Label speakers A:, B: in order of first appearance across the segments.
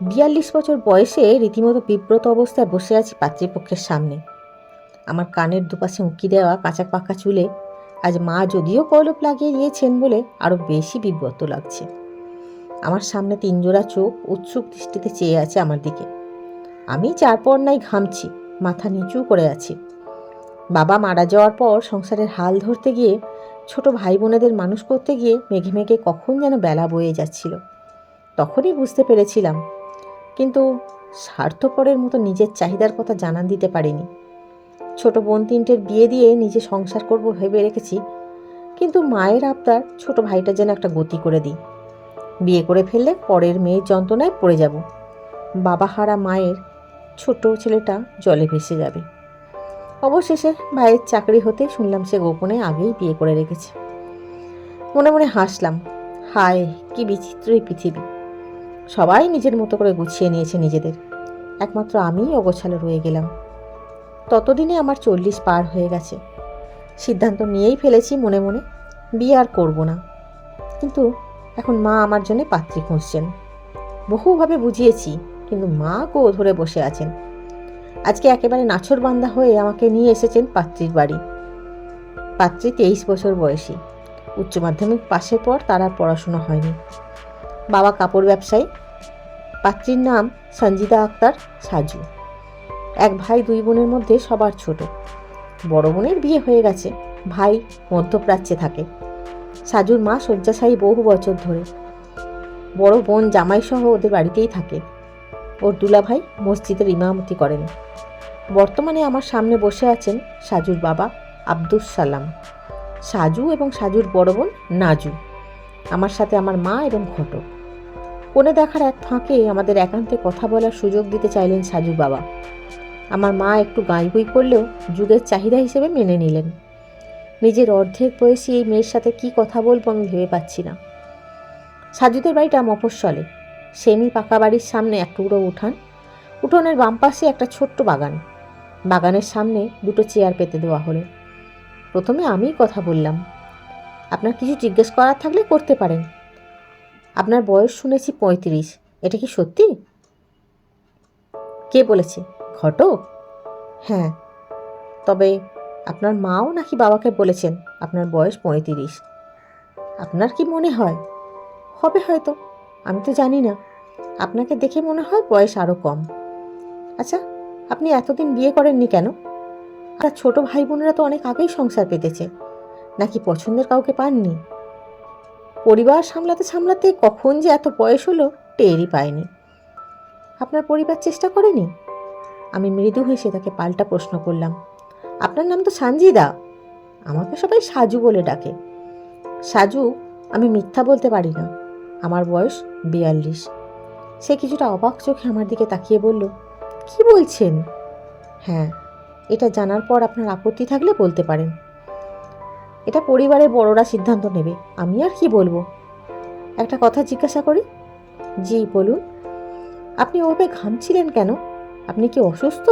A: বিয়াল্লিশ বছর বয়সে রীতিমতো বিব্রত অবস্থায় বসে আছি পাত্রীপক্ষের সামনে। আমার কানের দুপাশে উঁকি দেওয়া কাঁচা পাকা চুলে আজ মা যদিও কলপ লাগিয়ে দিয়েছেন বলে আরও বেশি বিব্রত লাগছে। আমার সামনে তিনজোড়া চোখ উৎসুক দৃষ্টিতে চেয়ে আছে আমার দিকে। আমি চারপর নাই ঘামছি, মাথা নিচু করে আছি। বাবা মারা যাওয়ার পর সংসারের হাল ধরতে গিয়ে, ছোট ভাই বোনেদের মানুষ করতে গিয়ে মেঘে মেঘে কখন যেন বেলা বয়ে যাচ্ছিল। তখনই বুঝতে পেরেছিলাম কিন্তু স্বার্থপরের মতো নিজের চাহিদার কথা জানান দিতে পারিনি। ছোট বোন তিনটের বিয়ে দিয়ে নিজে সংসার করব ভেবে রেখেছি, কিন্তু মায়ের আবদার ছোট ভাইটা যেন একটা গতি করে দিই। বিয়ে করে ফেললে পরের মেয়ের যন্ত্রণায় পড়ে যাব। বাবা হারা মায়ের ছোট ছেলেটা জলে ভেসে যাবে। অবশেষে ভাইয়ের চাকরি হতে শুনলাম সে গোপনে আগেই বিয়ে করে রেখেছে। মনে মনে হাসলাম, হায়, কি বিচিত্রই পৃথিবী। সবাই নিজের মতো করে গুছিয়ে নিয়েছে নিজেদের। একমাত্র আমিই অগোছালো রয়ে গেলাম। ততদিনে আমার চল্লিশ পার হয়ে গেছে। সিদ্ধান্ত নিয়েই ফেলেছি মনে মনে, বিয়ে আর করব না। কিন্তু এখন মা আমার জন্য পাত্রী খুঁজছেন। বহুভাবে বুঝিয়েছি, কিন্তু মা গো ধরে বসে আছেন। আজকে একেবারে নাছর বান্দা হয়ে আমাকে নিয়ে এসেছেন পাত্রীর বাড়ি। পাত্রী তেইশ বছর বয়সী। উচ্চ মাধ্যমিক পাশের পর তার আর পড়াশুনো হয়নি। বাবা কাপড় ব্যবসায়ী। পাত্রীর নাম সঞ্জিদা আক্তার সাজু। এক ভাই দুই বোনের মধ্যে সবার ছোট। বড় বোনের বিয়ে হয়ে গেছে। ভাই মধ্যপ্রাচ্যে থাকে। সাজুর মা শয্যাশায়ী বহু বছর ধরে। বড় বোন জামাইসহ ওদের বাড়িতেই থাকে। ওর দুলাভাই মসজিদের ইমামতি করেন। বর্তমানে আমার সামনে বসে আছেন সাজুর বাবা আব্দুস সালাম। সাজু এবং সাজুর বড় বোন নাজু। আমার সাথে আমার মা এবং ঘটক। কোণে দেখার এক ফাঁকে আমাদের একান্তে কথা বলার সুযোগ দিতে চাইলেন সাজু বাবা। আমার মা একটু গাইগুই করলেও যুগের চাহিদা হিসেবে মেনে নিলেন। নিজের অর্ধেক বয়সী এই মেয়ের সাথে কি কথা বলব আমি ভেবে পাচ্ছি না। সাজুদের বাড়িটা মফস্বলে। সেমি পাকা বাড়ির সামনে এক টুকরো উঠান। উঠোনের বাম পাশে একটা ছোট্ট বাগান। বাগানের সামনে দুটো চেয়ার পেতে দেওয়া হলো। প্রথমে আমিই কথা বললাম। আপনার কিছু জিজ্ঞেস করার থাকলে করতে পারেন। আপনার বয়স শুনেছি পঁয়ত্রিশ। এটা কি সত্যি? কে বলেছে? ঘটক? হ্যাঁ। তবে আপনার মাও নাকি বাবাকে বলেছেন আপনার বয়স পঁয়ত্রিশ। আপনার কি মনে হয়? হবে হয়তো। আমি তো জানি না। আপনাকে দেখে মনে হয় বয়স আরও কম। আচ্ছা আপনি এতদিন বিয়ে করেননি কেন? আর ছোট ভাই বোনেরা তো অনেক আগেই সংসার পেতেছে। নাকি পছন্দের কাউকে পাননি? পরিবার সামলাতে সামলাতে কখন যে এত বয়স হলো টেরই পায়নি আপনার পরিবার চেষ্টা করেনি? আমি মৃদু হেসে তাকে পাল্টা প্রশ্ন করলাম। আপনার নাম তো সানজিদা। আমাকে সবাই সাজু বলে ডাকে। সাজু, আমি মিথ্যা বলতে পারি না। আমার বয়স বিয়াল্লিশ। সে কিছুটা অবাক চোখে আমার দিকে তাকিয়ে বলল, কি বলছেন? হ্যাঁ এটা জানার পর আপনার আপত্তি থাকলে বলতে পারেন। এটা পরিবারের বড়রা সিদ্ধান্ত নেবে। আমি আর কি বলব? একটা কথা জিজ্ঞাসা করি, জি, বলুন। আপনি ওভাবে ঘামছিলেন কেন? আপনি কি অসুস্থ?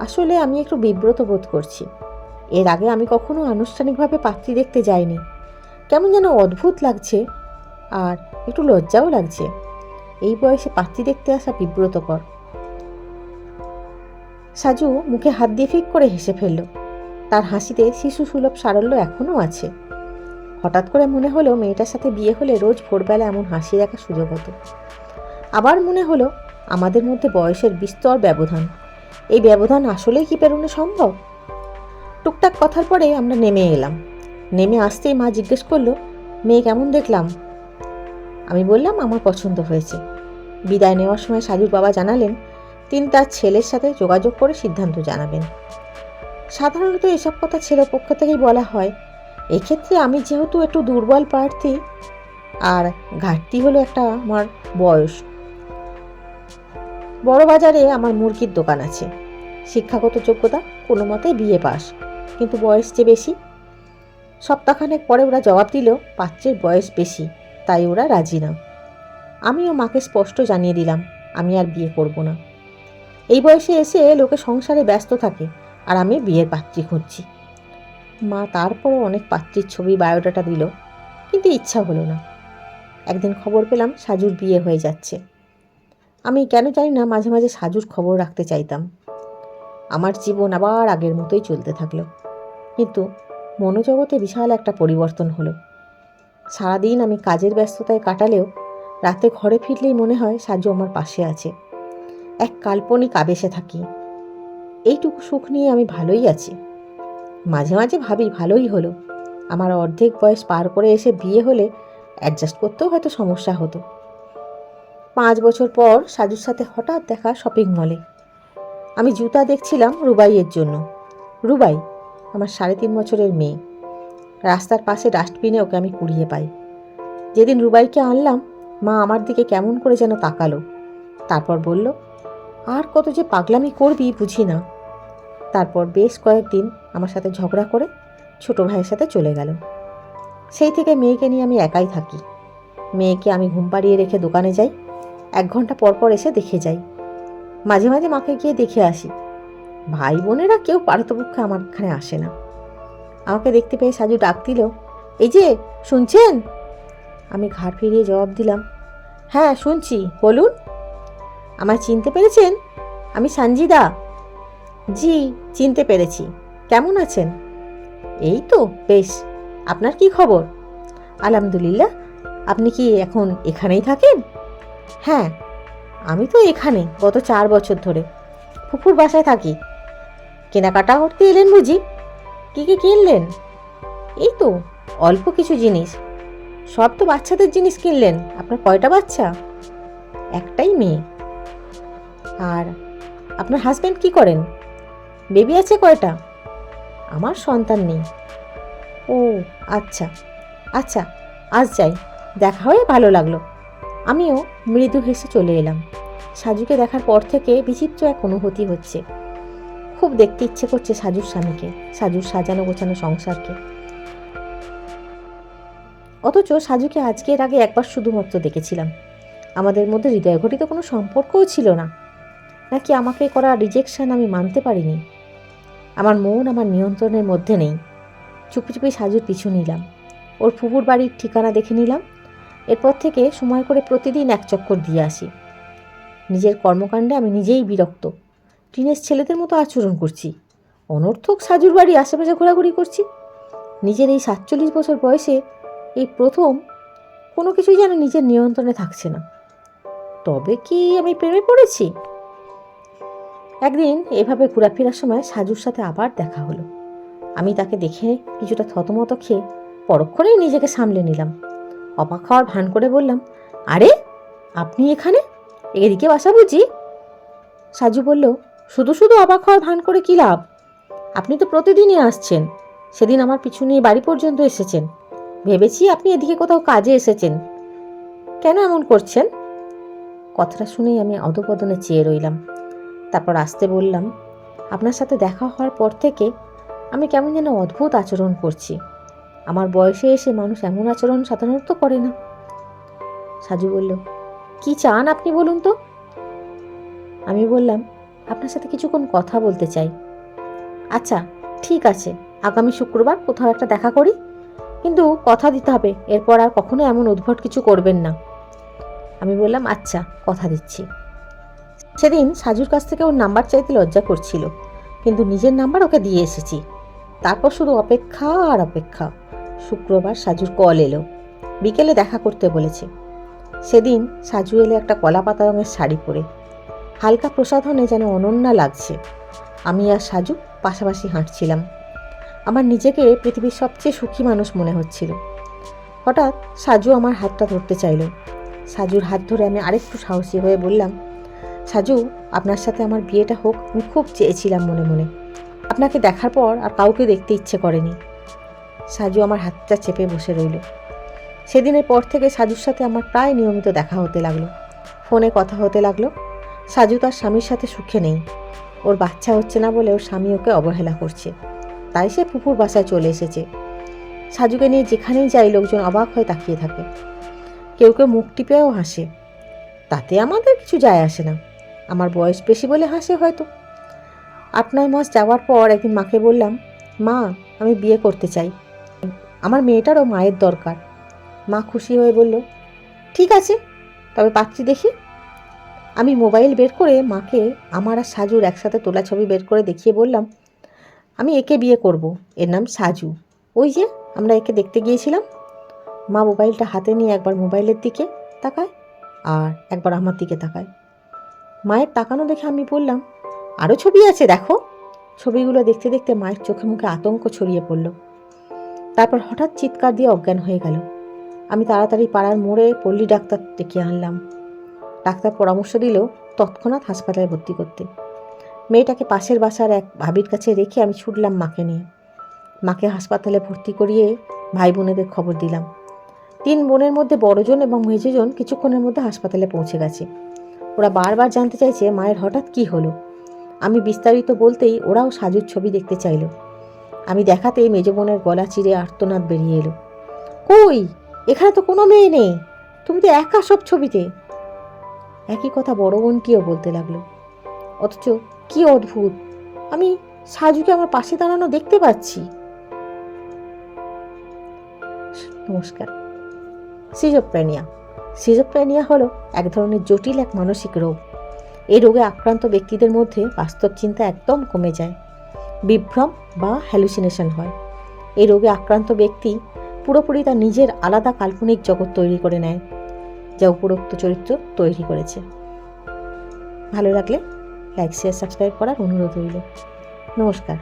A: আসলে আমি একটু বিব্রত বোধ করছি। এর আগে আমি কখনো আনুষ্ঠানিকভাবে পাত্রী দেখতে যাইনি। কেমন যেন অদ্ভুত লাগছে, আর একটু লজ্জাও লাগছে। এই বয়সে পাত্রী দেখতে আসা বিব্রতকর। সাজু মুখে হাত দিয়ে ফিক করে হেসে ফেলল। তার হাসিতে শিশু সুলভ সারল্য এখনও আছে। হঠাৎ করে মনে হলো মেয়েটার সাথে বিয়ে হলে রোজ ভোরবেলা এমন হাসি রাখার সুযোগ হতো। আবার মনে হলো আমাদের মধ্যে বয়সের বিস্তর ব্যবধান। এই ব্যবধান আসলেই কি পেরোনো সম্ভব? টুকটাক কথার পরে আমরা নেমে এলাম। নেমে আসতেই মা জিজ্ঞেস করল, মেয়ে কেমন দেখলাম? আমি বললাম, আমার পছন্দ হয়েছে। বিদায় নেওয়ার সময় সাজুর বাবা জানালেন, তিনি তার ছেলের সাথে যোগাযোগ করে সিদ্ধান্ত জানাবেন। সাধারণত এসব কথা ছেলের পক্ষ থেকেই বলা হয়। এক্ষেত্রে আমি যেহেতু একটু দুর্বল প্রার্থী, আর ঘাটতি হলো একটা আমার বয়স। বড় বাজারে আমার মুরগির দোকান আছে। শিক্ষাগত যোগ্যতা কোনো মতেই বিয়ে পাস, কিন্তু বয়স যে বেশি। সপ্তাহখানেক পরে ওরা জবাব দিল, পাত্রের বয়স বেশি, তাই ওরা রাজি না। আমিও মাকে স্পষ্ট জানিয়ে দিলাম, আমি আর বিয়ে করব না। এই বয়সে এসে লোকে সংসারে ব্যস্ত থাকে। আর আমি বিয়ের পাত্রী খুঁজছি। মা তারপরও অনেক পাত্রীর ছবি, বায়োডাটা দিল, কিন্তু ইচ্ছা হলো না। একদিন খবর পেলাম সাজুর বিয়ে হয়ে যাচ্ছে। আমি কেন জানি না মাঝে মাঝে সাজুর খবর রাখতে চাইতাম। আমার জীবন আবার আগের মতোই চলতে থাকল। কিন্তু মনোজগতে বিশাল একটা পরিবর্তন হলো। সারাদিন আমি কাজের ব্যস্ততায় কাটালেও রাতে ঘরে ফিরলেই মনে হয় সাজু আমার পাশে আছে। এক কাল্পনিক আবেশে থাকি। এইটুকু সুখ নিয়ে আমি ভালোই আছি। মাঝে মাঝে ভাবি ভালোই হলো। আমার অর্ধেক বয়স পার করে এসে বিয়ে হলে অ্যাডজাস্ট করতেও হয়তো সমস্যা হতো। পাঁচ বছর পর সাজুর সাথে হঠাৎ দেখা শপিং মলে আমি জুতা দেখছিলাম রুবাইয়ের জন্য। রুবাই, আমার সাড়ে তিন বছরের মেয়ে। রাস্তার পাশে ডাস্টবিনে ওকে আমি কুড়িয়ে পাই। যেদিন রুবাইকে আনলাম, মা আমার দিকে কেমন করে যেন তাকালো। তারপর বলল আর কত যে পাগলামি করবি বুঝি না। তারপর বেশ কয়েকদিন আমার সাথে ঝগড়া করে ছোট ভাইয়ের সাথে চলে গেল। সেই থেকে মেয়েকে নিয়ে আমি একাই থাকি। মেয়েকে আমি ঘুম পাড়িয়ে রেখে দোকানে যাই। এক ঘণ্টা পর পর এসে দেখে যাই। মাঝে মাঝে মাকে গিয়ে দেখে আসি। ভাই বোনেরা কেউ পারতপক্ষে আমার এখানে আসে না। আমাকে দেখতে পেয়ে সাজু ডাক দিল, এই যে, শুনছেন? আমি ঘাড় ফিরিয়ে জবাব দিলাম হ্যাঁ শুনছি, বলুন। আমায় চিনতে পেরেছেন? আমি সঞ্জিদা জি, চিনতে পেরেছি। কেমন আছেন? এই তো, বেশ। আপনার কি খবর? আলহামদুলিল্লাহ। আপনি কি এখন এখানেই থাকেন? হ্যাঁ আমি তো এখানে গত চার বছর ধরে। ফুফুর বাসায় থাকি। কেনাকাটা করতে এলেন বুঝি? কী কী কিনলেন? এই তো, অল্প কিছু জিনিস। সব তো বাচ্চাদের জিনিস কিনলেন। আপনার কয়টা বাচ্চা? একটাই মেয়ে। আর আপনার হাজব্যান্ড কি করেন? বেবি আছে কয়টা? আমার সন্তান নেই। ও আচ্ছা আচ্ছা আজ যাই। দেখা হয়ে ভালো লাগল। আমিও মৃদু হেসে চলে এলাম। সাজুকে দেখার পর থেকে বিচিত্র এক অনুভূতি হচ্ছে। খুব দেখতে ইচ্ছে করছে সাজুর স্বামীকে, সাজুর সাজানো গোছানো সংসারকে। অথচ সাজুকে আজকের আগে একবার শুধুমাত্র দেখেছিলাম। আমাদের মধ্যে হৃদয় ঘটিত কোনো সম্পর্কও ছিল না। নাকি আমাকে করা রিজেকশন আমি মানতে পারিনি? আমার মন আমার নিয়ন্ত্রণের মধ্যে নেই। চুপি চুপি সাজুর পিছু নিলাম। ওর ফুপুর বাড়ির ঠিকানা দেখে নিলাম। এরপর থেকে সময় করে প্রতিদিন এক চক্কর দিয়ে আসি। নিজের কর্মকাণ্ডে আমি নিজেই বিরক্ত। টিনেজ ছেলেদের মতো আচরণ করছি। অনর্থক সাজুর বাড়ি আশেপাশে ঘোরাঘুরি করছি। নিজের এই সাতচল্লিশ বছর বয়সে এই প্রথম কোনো কিছুই যেন নিজের নিয়ন্ত্রণে থাকছে না। তবে কি আমি প্রেমে পড়েছি? একদিন এভাবে ঘোরাফেরার সময় সাজুর সাথে আবার দেখা হলো। আমি তাকে দেখে কিছুটা থতমত খেয়ে পরক্ষণেই নিজেকে সামলে নিলাম। অবাক হওয়ার ভান করে বললাম, আরে, আপনি এখানে? এদিকে বাসা বুঝি? সাজু বলল, শুধু শুধু অবাক হওয়ার ভান করে কী লাভ? আপনি তো প্রতিদিনই আসছেন। সেদিন আমার পিছু নিয়ে বাড়ি পর্যন্ত এসেছেন। ভেবেছি আপনি এদিকে কোথাও কাজে এসেছেন। কেন এমন করছেন? কথাটা শুনেই আমি অধপদনে চেয়ে রইলাম। তারপর আসতে বললাম, আপনার সাথে দেখা হওয়ার পর থেকে আমি কেমন যেন অদ্ভুত আচরণ করছি। আমার বয়সে এসে মানুষ এমন আচরণ সাধারণত করে না। সাজু বলল, কি চান আপনি বলুন তো? আমি বললাম, আপনার সাথে কিছুক্ষণ কথা বলতে চাই। আচ্ছা ঠিক আছে, আগামী শুক্রবার কোথাও একটা দেখা করি, কিন্তু কথা দিতে হবে, এরপর আর কখনো এমন উদ্ভট কিছু করবেন না। আমি বললাম আচ্ছা কথা দিচ্ছি। সেদিন সাজুর কাছ থেকে ওর নাম্বার চাইতে লজ্জা করছিল, কিন্তু নিজের নাম্বার ওকে দিয়ে এসেছি। তারপর শুধু অপেক্ষা আর অপেক্ষা। শুক্রবার সাজুর কল এলো। বিকেলে দেখা করতে বলেছে। সেদিন সাজু এলো একটা কলা পাতা রঙের শাড়ি পরে। হালকা প্রসাধনে যেন অনন্যা লাগছে। আমি আর সাজু পাশাপাশি হাঁটছিলাম। আমার নিজেকে পৃথিবীর সবচেয়ে সুখী মানুষ মনে হচ্ছিল। হঠাৎ সাজু আমার হাতটা ধরতে চাইল। সাজুর হাত ধরে আমি আরেকটু সাহসী হয়ে বললাম সাজু, আপনার সাথে আমার বিয়েটা হোক, আমি খুব চেয়েছিলাম মনে মনে। আপনাকে দেখার পর আর কাউকে দেখতে ইচ্ছে করেনি। সাজু আমার হাতটা চেপে বসে রইল। সেদিনের পর থেকে সাজুর সাথে আমার প্রায় নিয়মিত দেখা হতে লাগল। ফোনে কথা হতে লাগল। সাজু তার স্বামীর সাথে সুখে নেই। ওর বাচ্চা হচ্ছে না বলে ওর স্বামী ওকে অবহেলা করছে। তাই সে পুকুর বাসায় চলে এসেছে। সাজুকে নিয়ে যেখানেই যাই লোকজন অবাক হয়ে তাকিয়ে থাকে। কেউ কেউ মুখ টিপেও হাসে। তাতে আমাদের কিছু যায় আসে না। আমার বয়স বেশি বলে হাসে হয়তো। আট নয় মাস যাওয়ার পর একদিন মাকে বললাম, মা, আমি বিয়ে করতে চাই। আমার মেয়েটারও মায়ের দরকার। মা খুশি হয়ে বলল, ঠিক আছে, তবে পাচ্ছি দেখি। আমি মোবাইল বের করে মাকে আমার আর সাজুর একসাথে তোলা ছবি বের করে দেখিয়ে বললাম, আমি একে বিয়ে করব, এর নাম সাজু। ওই যে, আমরা একে দেখতে গিয়েছিলাম। মা মোবাইলটা হাতে নিয়ে একবার মোবাইলের দিকে তাকায় আর একবার আমার দিকে তাকায়। মায়ের তাকানো দেখে আমি বললাম আরও ছবি আছে, দেখো। ছবিগুলো দেখতে দেখতে মায়ের চোখে মুখে আতঙ্ক ছড়িয়ে পড়ল। তারপর হঠাৎ চিৎকার দিয়ে অজ্ঞান হয়ে গেল। আমি তাড়াতাড়ি পাড়ার মোড়ে পল্লী ডাক্তার ডেকে আনলাম। ডাক্তার পরামর্শ দিল, তৎক্ষণাৎ হাসপাতালে ভর্তি করতে। মেয়েটাকে পাশের বাসার এক ভাবির কাছে রেখে আমি ছুটলাম মাকে নিয়ে। মাকে হাসপাতালে ভর্তি করিয়ে ভাই বোনেদের খবর দিলাম। তিন বোনের মধ্যে বড়জন এবং মেজজন কিছুক্ষণের মধ্যে হাসপাতালে পৌঁছে গেছে। ওরা বারবার জানতে চাইছে মায়ের হঠাৎ কি হলো। আমি বিস্তারিত বলতেই ওরাও সাজুর ছবি দেখতে চাইলো। আমি দেখাতেই মেজ বোনের গলা চিরে আর্তনাদ বেরিয়ে এলো। কই? এখানে তো কোনো মেয়ে নেই। তুমি তো একা সব ছবিতে? একই কথা বড় বোনটিও বলতে লাগল। অথচ কি অদ্ভুত! আমি সাজুকে আমার পাশে দাঁড়ানো দেখতে পাচ্ছি। নমস্কার। সিজোপ্রেনিয়া সিজোপ্রেনিয়া হলো এক ধরনের জটিল এক মানসিক রোগ। এই রোগে আক্রান্ত ব্যক্তিদের মধ্যে বাস্তব চিন্তা একদম কমে যায়। বিভ্রম বা হ্যালুসিনেশন হয়। এই রোগে আক্রান্ত ব্যক্তি পুরোপুরি তার নিজের আলাদা কাল্পনিক জগৎ তৈরি করে নেয়, যা উপরোক্ত চরিত্র তৈরি করেছে। ভালো লাগলে লাইক শেয়ার সাবস্ক্রাইব করার অনুরোধ রইল। নমস্কার।